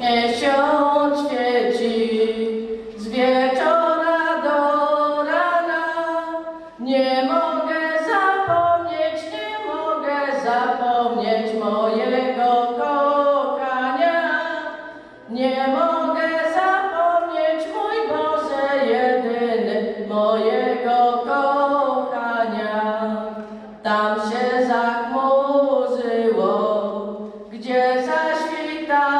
miesiąc świeci z wieczora do rana. Nie mogę zapomnieć, nie mogę zapomnieć mojego kochania. Nie mogę zapomnieć, mój Boże jedyny, mojego kochania. Tam się zachmurzyło, gdzie zaświtać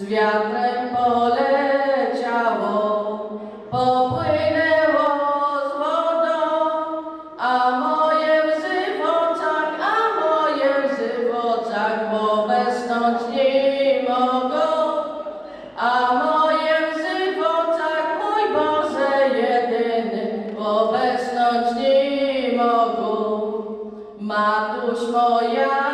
z wiatrem poleciało, popłynęło z wodą, a moje łzy w oczach, a moje łzy w oczach obecnąć nie mogą. A moje łzy w oczach, mój Boże jedyny, obecnąć nie mogą. Matuś moja,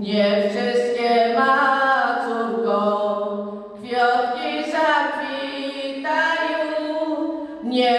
Nie wszystkie ma córko, kwiatki zakwitają, nie